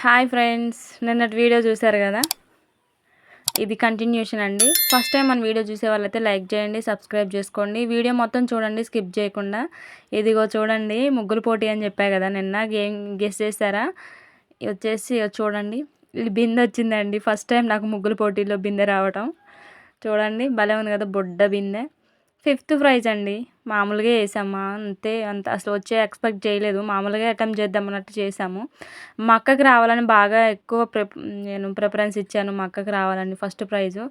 Hi friends నిన్నటి video చూసారు కదా? ఇది కంటిన్యూషన్ అండి. ఫస్ట్ టైం మన వీడియో చూసే వాళ్ళైతే లైక్ చేయండి సబ్స్క్రైబ్ చేసుకోండి. వీడియో మొత్తం చూడండి స్కిప్ చేయకుండా. ఇదిగో చూడండి ముగ్గులు పోటీ అని చెప్పా కదా నిన్న. గేమ్ గెస్ చేస్తారా వచ్చేసి చూడండి. ఇది బిందె వచ్చిందండి. ఫస్ట్ టైం నాకు ముగ్గులు పోటీలో బిందె రావటం. చూడండి భలే ఉంది కదా బొడ్డ బిందె. ఫిఫ్త్ ప్రైజ్ అండి. మామూలుగా వేసామా అంతే. అంత అసలు వచ్చే ఎక్స్పెక్ట్ చేయలేదు. మామూలుగా అటెంప్ట్ చేద్దాం అన్నట్టు చేసాము. మా అక్కకి రావాలని బాగా ఎక్కువ ప్రి నేను ప్రిఫరెన్స్ ఇచ్చాను మా అక్కకి రావాలని ఫస్ట్ ప్రైజు.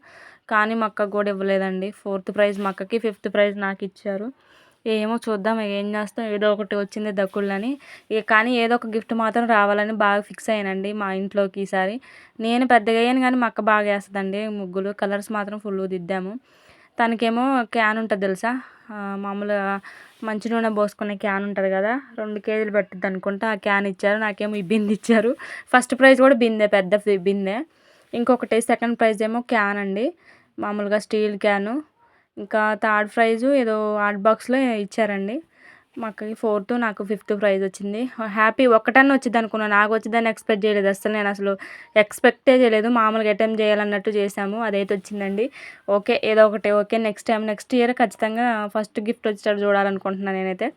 కానీ మా అక్కకు కూడా ఇవ్వలేదండి. ఫోర్త్ ప్రైజ్ మా అక్కకి ఫిఫ్త్ ప్రైజ్ నాకు ఇచ్చారు. ఏమో చూద్దాం ఏం చేస్తాం. ఏదో ఒకటి వచ్చింది దక్కుళ్ళని. ఇక కానీ ఏదో ఒక గిఫ్ట్ మాత్రం రావాలని బాగా ఫిక్స్ అయ్యానండి మా ఇంట్లోకి ఈసారి. నేను పెద్దగా అయ్యాను కానీ మా అక్క బాగా వేస్తుందండి. ముగ్గులు కలర్స్ మాత్రం ఫుల్ దిద్దాము. తనకేమో క్యాన్ ఉంటుంది తెలుసా? మామూలుగా మంచి నూనె పోసుకునే క్యాన్ ఉంటుంది కదా రెండు కేజీలు పెట్టద్దు అనుకుంటా ఆ క్యాన్ ఇచ్చారు నాకేమో ఈ బిందె ఇచ్చారు. ఫస్ట్ ప్రైజ్ కూడా బిందే పెద్ద బిందే. ఇంకొకటి సెకండ్ ప్రైజ్ ఏమో క్యాన్ అండి మామూలుగా స్టీల్ క్యాను. ఇంకా థర్డ్ ప్రైజు ఏదో ఆర్ట్ బాక్స్లో ఇచ్చారండి. మాకు ఫోర్త్ నాకు ఫిఫ్త్ ప్రైజ్ వచ్చింది. హ్యాపీ ఒక్కటన్నా వచ్చింది అనుకున్నాను నాకు వచ్చిందని ఎక్స్పెక్ట్ చేయలేదు. అసలు నేను అసలు ఎక్స్పెక్టే చేయలేదు. మామూలుగా అటెంప్ట్ చేయాలన్నట్టు చేశాము. అదైతే వచ్చిందండి. ఓకే ఏదో ఒకటి okay next time next year ఖచ్చితంగా ఫస్ట్ గిఫ్ట్ వచ్చేటట్టు చూడాలనుకుంటున్నాను నేనైతే.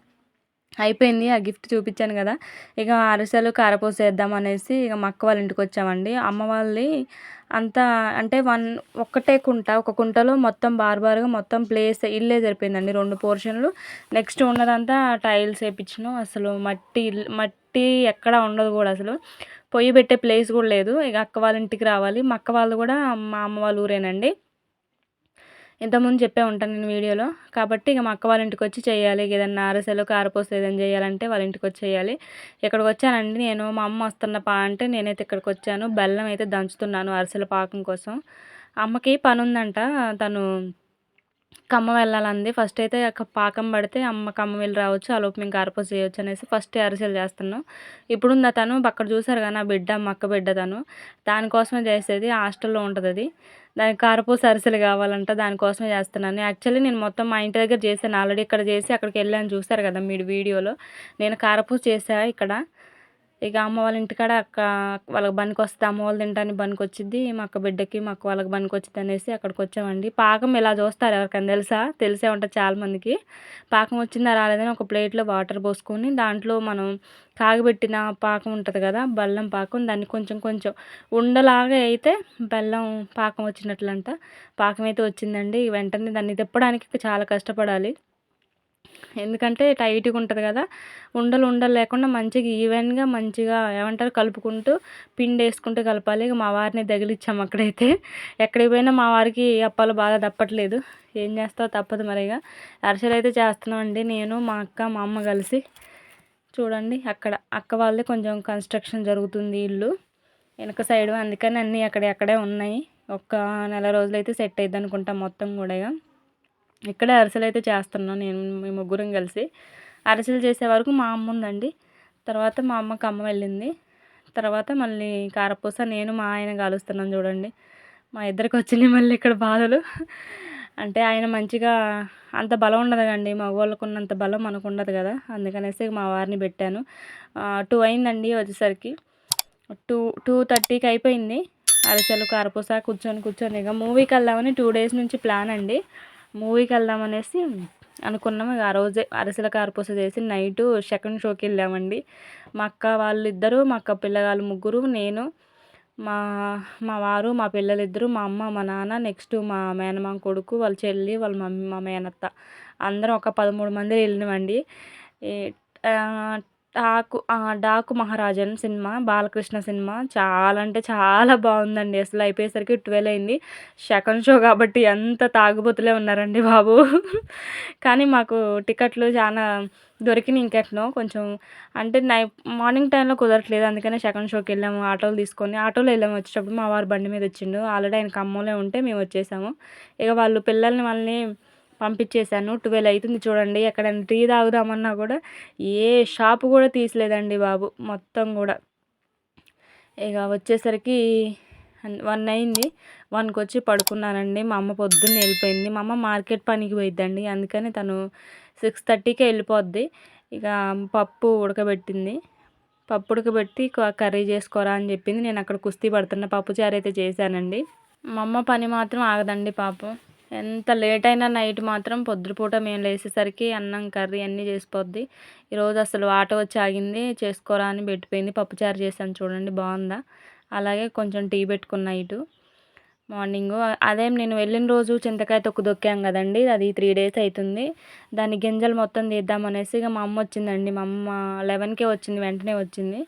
అయిపోయింది. ఆ గిఫ్ట్ చూపించాను కదా. ఇక అరిసెలు కారపూస వేద్దాం అనేసి ఇక మా అక్క వాళ్ళ ఇంటికి వచ్చామండి. అమ్మ వాళ్ళది అంతా అంటే వన్ ఒక్కటే కుంట. ఒక కుంటలో మొత్తం బారుబారుగా మొత్తం ప్లేస్ ఇల్లే సరిపోయిందండి. రెండు పోర్షన్లు. నెక్స్ట్ ఉన్నదంతా టైల్స్ వేయించినాం అసలు మట్టి మట్టి ఎక్కడ ఉండదు కూడా అసలు. పొయ్యి పెట్టే ప్లేస్ కూడా లేదు. ఇక అక్క వాళ్ళ ఇంటికి రావాలి. మా అక్క వాళ్ళు కూడా మా అమ్మ వాళ్ళ ఊరేనండి. ఇంతకుముందు చెప్పే ఉంటాను నేను వీడియోలో. కాబట్టి ఇక మా అక్క వాళ్ళ ఇంటికి వచ్చి చేయాలి. ఏదన్నా అరసెలు కారపోసలు ఏదైనా చేయాలంటే వాళ్ళ ఇంటికి వచ్చి చేయాలి. ఇక్కడికి వచ్చానండి నేను మా అమ్మ వస్తున్న పా అంటే నేనైతే ఇక్కడికి వచ్చాను. బెల్లం అయితే దంచుతున్నాను అరసెల పాకం కోసం. అమ్మకి పని ఉందంట తను ఖమ్మం వెళ్ళాలంది. ఫస్ట్ అయితే పాకం పడితే అమ్మ కమ్మ వెళ్ళి రావచ్చు ఆ లోపు మేము కారపూస చేయొచ్చు అనేసి ఫస్ట్ అరిసెలు చేస్తున్నాం. ఇప్పుడు ఉంది తను అక్కడ చూసారు కానీ ఆ బిడ్డ మక్క బిడ్డ తను దానికోసమే చేసేది హాస్టల్లో ఉంటుంది అది దాని కారపూస అరిసెలు కావాలంట దానికోసమే చేస్తున్నాను. యాక్చువల్లీ నేను మొత్తం మా ఇంటి దగ్గర చేశాను. ఆల్రెడీ ఇక్కడ చేసి అక్కడికి వెళ్ళాను చూసారు కదా మీరు వీడియోలో. నేను కారపూస చేసా ఇక్కడ. ఇక అమ్మ వాళ్ళ ఇంటికాడ అక్క వాళ్ళకి బండికి వస్తే అమ్మ వాళ్ళు తింటానికి బండికి వచ్చింది మా అక్క బిడ్డకి మా అక్క వాళ్ళకి బండికి వచ్చింది అనేసి అక్కడికి వచ్చామండి. పాకం ఇలా చూస్తారు ఎవరికైనా తెలుసా? తెలిసే ఉంటుంది చాలామందికి పాకం వచ్చిందా రాలేదని ఒక ప్లేట్లో వాటర్ పోసుకొని దాంట్లో మనం కాగబెట్టిన పాకం ఉంటుంది కదా బెల్లం పాకం దాన్ని కొంచెం కొంచెం ఉండలాగా అయితే బెల్లం పాకం వచ్చినట్లంట. పాకం అయితే వచ్చిందండి. వెంటనే దాన్ని తిప్పడానికి చాలా కష్టపడాలి. ఎందుకంటే టైట్గా ఉంటుంది కదా ఉండలు ఉండలు లేకుండా మంచిగా ఈవెన్గా మంచిగా ఏమంటారు కలుపుకుంటూ పిండి వేసుకుంటూ కలపాలి. ఇక మా వారిని తగిలిచ్చాము అక్కడైతే. ఎక్కడికి పోయినా మా వారికి అప్పాలు బాగా తప్పట్లేదు ఏం చేస్తావు తప్పదు మరిగా అరిసెలు అయితే చేస్తున్నామండి నేను మా అక్క మా అమ్మ కలిసి. చూడండి అక్కడ అక్క వాళ్ళే కొంచెం కన్స్ట్రక్షన్ జరుగుతుంది ఇల్లు. వెనక సైడు అందుకని అన్నీ అక్కడే అక్కడే ఉన్నాయి. ఒక్క నెల రోజులైతే సెట్ అయ్యిద్ది అనుకుంటా మొత్తం కూడా ఇక్కడే అరిసెలు అయితే చేస్తున్నాను నేను మీ ముగ్గురం కలిసి. అరిసెలు చేసే వరకు మా అమ్మ ఉందండి. తర్వాత మా అమ్మకి అమ్మ వెళ్ళింది. తర్వాత మళ్ళీ కారపూస నేను మా ఆయన కాలుస్తున్నాను చూడండి. మా ఇద్దరికి వచ్చినాయి మళ్ళీ ఇక్కడ బాధలు. అంటే ఆయన మంచిగా అంత బలం ఉండదు కండి మగవాళ్ళకు ఉన్నంత బలం మనకు ఉండదు కదా. అందుకనేసి మా వారిని పెట్టాను. టూ అయిందండి వచ్చేసరికి. టూ టూ థర్టీకి అయిపోయింది. అరిసెలు కారపూస కూర్చొని కూర్చొని ఇక మూవీకి వెళ్దామని టూ డేస్ నుంచి ప్లాన్ అండి. మూవీకి వెళ్దాం అనేసి అనుకున్నాము ఆ రోజే అరిసెల కారపూస చేసి నైటు సెకండ్ షోకి వెళ్ళామండి. మా అక్క వాళ్ళిద్దరూ మా అక్క పిల్లగాళ్ళు ముగ్గురు నేను మా మా వారు మా పిల్లలిద్దరూ మా అమ్మ మా నాన్న నెక్స్ట్ మా మేనమామ కొడుకు వాళ్ళ చెల్లి వాళ్ళ మమ్మీ మా మేనత్త. అందరం ఒక పదమూడు మంది వెళ్ళినామండి. డాకు డాకు మహారాజన్ సినిమా బాలకృష్ణ సినిమా చాలా అంటే చాలా బాగుందండి. అసలు అయిపోయేసరికి ట్వెల్వ్ అయింది. సెకండ్ షో కాబట్టి ఎంత తాగుబోతులే ఉన్నారండి బాబు. కానీ మాకు టికెట్లు చాలా దొరికినాయి ఇంకెట్నో. కొంచెం అంటే నై మార్నింగ్ టైంలో కుదరట్లేదు. అందుకనే సెకండ్ షోకి వెళ్ళాము. ఆటోలు తీసుకొని ఆటోలో వెళ్ళాము. వచ్చేటప్పుడు మా వారు బండి మీద వచ్చిండు. ఆల్రెడీ ఆయన కమ్మోలే ఉంటే మేము వచ్చేసాము. ఇక వాళ్ళు పిల్లల్ని వాళ్ళని పంపించేశాను. ట్వెల్వ్ అవుతుంది చూడండి ఎక్కడైనా టీ తాగుదామన్నా కూడా ఏ షాపు కూడా తీసలేదండి బాబు మొత్తం కూడా. ఇక వచ్చేసరికి వన్ అయింది. వన్కి వచ్చి పడుకున్నానండి. మా అమ్మ పొద్దున్న వెళ్ళిపోయింది. మా అమ్మ మార్కెట్ పనికి పోయిద్దండి. అందుకని తను సిక్స్ థర్టీకే వెళ్ళిపోద్ది. ఇక పప్పు ఉడకబెట్టింది. పప్పు ఉడకబెట్టి కర్రీ చేసుకోరా అని చెప్పింది. నేను అక్కడ కుస్తీ పడుతున్న పప్పు చారు అయితే చేశానండి. మా అమ్మ పని మాత్రం ఆగదండి పాపం. ఎంత లేట్ అయినా నైట్ మాత్రం పొద్దుపూట మేము లేచేసరికి అన్నం కర్రీ అన్నీ చేసిపోద్ది. ఈరోజు అసలు ఆటో వచ్చి ఆగింది చేసుకోరా అని పెట్టిపోయింది పప్పుచారు చేశాను చూడండి బాగుందా? అలాగే కొంచెం టీ పెట్టుకున్న ఇటు. మార్నింగ్. అదేం నేను వెళ్ళిన రోజు చింతకాయ తొక్కు దొక్కాం కదండి అది త్రీ డేస్ అవుతుంది దాని గింజలు మొత్తం తీద్దాం అనేసి ఇక మా అమ్మ వచ్చిందండి మా అమ్మ లెవెన్కే వచ్చింది వెంటనే వచ్చింది.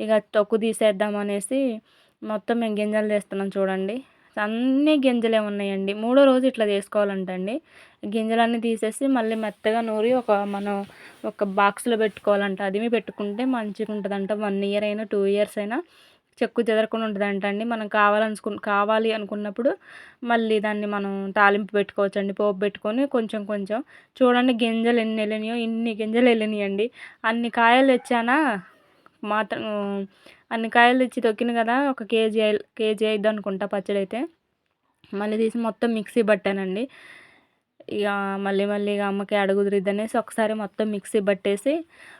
ఇక తొక్కు తీసేద్దాం అనేసి మొత్తం మేము గింజలు తీస్తున్నాం చూడండి. అన్ని గింజలే ఉన్నాయండి. మూడో రోజు ఇట్లా చేసుకోవాలంటండి. గింజలన్నీ తీసేసి మళ్ళీ మెత్తగా నూరి ఒక మనం ఒక బాక్స్లో పెట్టుకోవాలంట. అది పెట్టుకుంటే మంచిగా ఉంటుందంట. వన్ ఇయర్ అయినా టూ ఇయర్స్ అయినా చెక్కు చెదరకుండా ఉంటుందంట అండి మనం కావాలనుకు కావాలి అనుకున్నప్పుడు మళ్ళీ దాన్ని మనం తాలింపు పెట్టుకోవచ్చండి. పోపు పెట్టుకొని కొంచెం కొంచెం. చూడండి గింజలు ఎన్ని వెళ్ళినాయో ఇన్ని గింజలు వెళ్ళినాయండి అన్ని కాయలు తెచ్చానా? మాత్రం అన్ని కాయలు తెచ్చి తొక్కిన కదా ఒక కేజీ అయి- కేజీ అయిద్ది అనుకుంటా పచ్చడి అయితే మళ్ళీ తీసి మొత్తం మిక్సీ పట్టానండి ఇక మళ్ళీ మళ్ళీ ఇక అమ్మకి అడుగుదురిద్ది అనేసి ఒకసారి మొత్తం మిక్సీ పట్టేసి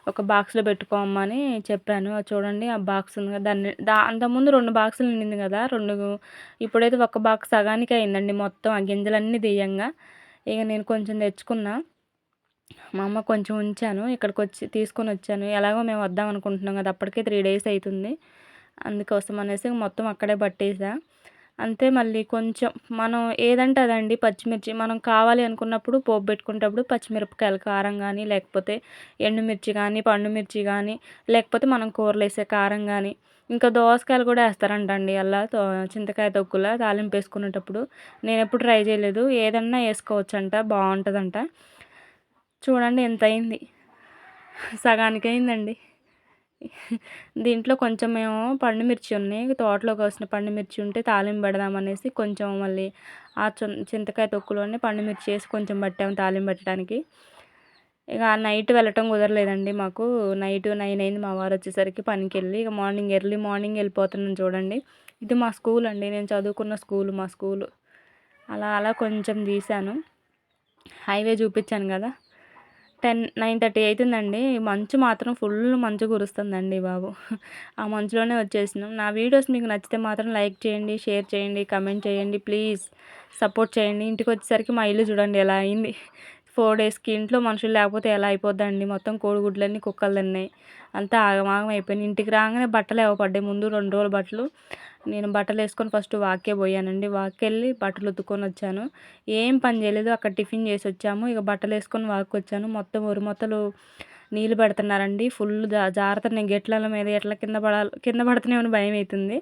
ఒక బాక్స్లో పెట్టుకోమని చెప్పాను. అది చూడండి ఆ బాక్స్ ఉంది కదా దాన్ని దా అంతకుముందు రెండు బాక్సులు నిండింది కదా రెండు ఇప్పుడైతే ఒక బాక్స్ సగానికి అయిందండి మొత్తం ఆ గింజలన్నీ తీయంగా. ఇక నేను కొంచెం తెచ్చుకున్నా. మా అమ్మ కొంచెం ఉంచాను ఇక్కడికి వచ్చి తీసుకొని వచ్చాను ఎలాగో మేము వద్దాం అనుకుంటున్నాం కదా అప్పటికే త్రీ డేస్ అవుతుంది అందుకోసం అనేసి మొత్తం అక్కడే పట్టేసా. అంతే మళ్ళీ కొంచెం మనం ఏదంటే అదండి పచ్చిమిర్చి. మనం కావాలి అనుకున్నప్పుడు పోపు పెట్టుకునేటప్పుడు పచ్చిమిరపకాయలు కారం కానీ లేకపోతే ఎండుమిర్చి కానీ పండుమిర్చి కానీ లేకపోతే మనం కూరలు వేసే కారం కానీ ఇంకా దోసకాయలు కూడా వేస్తారంట అండి అలా తో చింతకాయ తొక్కులా తాలింపు వేసుకునేటప్పుడు. నేను ఎప్పుడు ట్రై చేయలేదు. ఏదన్నా వేసుకోవచ్చంట బాగుంటుందంట. చూడండి ఎంత అయింది సగానికి అయిందండి దీంట్లో కొంచెం మేము పండు మిర్చి ఉన్నాయి. తోటలో కోసిన పండు మిర్చి ఉంటే తాలింపు పెడదామనేసి కొంచెం మళ్ళీ ఆ చింతకాయ తొక్కులోనే పండు మిర్చి వేసి కొంచెం పట్టాము తాలింపు పెట్టడానికి. ఇక నైట్ వెళ్ళటం కుదరలేదండి మాకు. నైట్ నైన్ అయింది మా వారు వచ్చేసరికి పనికి వెళ్ళి ఇక మార్నింగ్ ఎర్లీ మార్నింగ్ వెళ్ళిపోతున్నాను చూడండి. ఇది మా స్కూల్ అండి. నేను చదువుకున్న స్కూల్ మా స్కూలు. అలా అలా కొంచెం తీశాను. హైవే చూపించాను కదా. టెన్ నైన్ థర్టీ అవుతుందండి మంచు మాత్రం ఫుల్ మంచు కురుస్తుందండి బాబు. ఆ మంచులోనే వచ్చేసినాం. నా వీడియోస్ మీకు నచ్చితే మాత్రం లైక్ చేయండి షేర్ చేయండి కమెంట్ చేయండి ప్లీజ్ సపోర్ట్ చేయండి. ఇంటికి వచ్చేసరికి మా ఇల్లు చూడండి ఎలా అయింది. ఫోర్ డేస్కి ఇంట్లో మనుషులు లేకపోతే ఎలా అయిపోద్దండి? మొత్తం కోడిగుడ్లన్నీ కుక్కలు తిన్నాయి అంతా ఆగమాగం అయిపోయింది. ఇంటికి రాగానే బట్టలు ఇవ్వబడ్డాయి ముందు రెండు రోజులు బట్టలు. నేను బట్టలు వేసుకొని ఫస్ట్ వాకే పోయానండి. వాక్కి వెళ్ళి బట్టలు ఉతుక్కొని వచ్చాను. ఏం పని చేయలేదు. అక్కడ టిఫిన్ చేసి వచ్చాము. ఇక బట్టలు వేసుకొని వాక్ వచ్చాను. మొత్తం ఉరుమొత్తలు నీళ్ళు పెడుతున్నారండి. ఫుల్ జా జారుతున్నాయి. గెట్ల మీద ఎట్ల కింద పడాలి కింద పడుతున్నాయని భయం అవుతుంది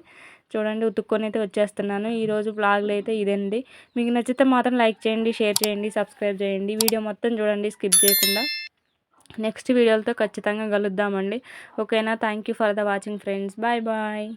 చూడండి ఉతుక్కొని అయితే వచ్చేస్తున్నాను ఈరోజు బ్లాగ్లో అయితే ఇదండి. మీకు నచ్చితే మాత్రం లైక్ చేయండి షేర్ చేయండి సబ్స్క్రైబ్ చేయండి. వీడియో మొత్తం చూడండి స్కిప్ చేయకుండా. నెక్స్ట్ వీడియోలతో ఖచ్చితంగా కలుద్దామండి. ఓకేనా? Thank you for the watching friends. Bye bye.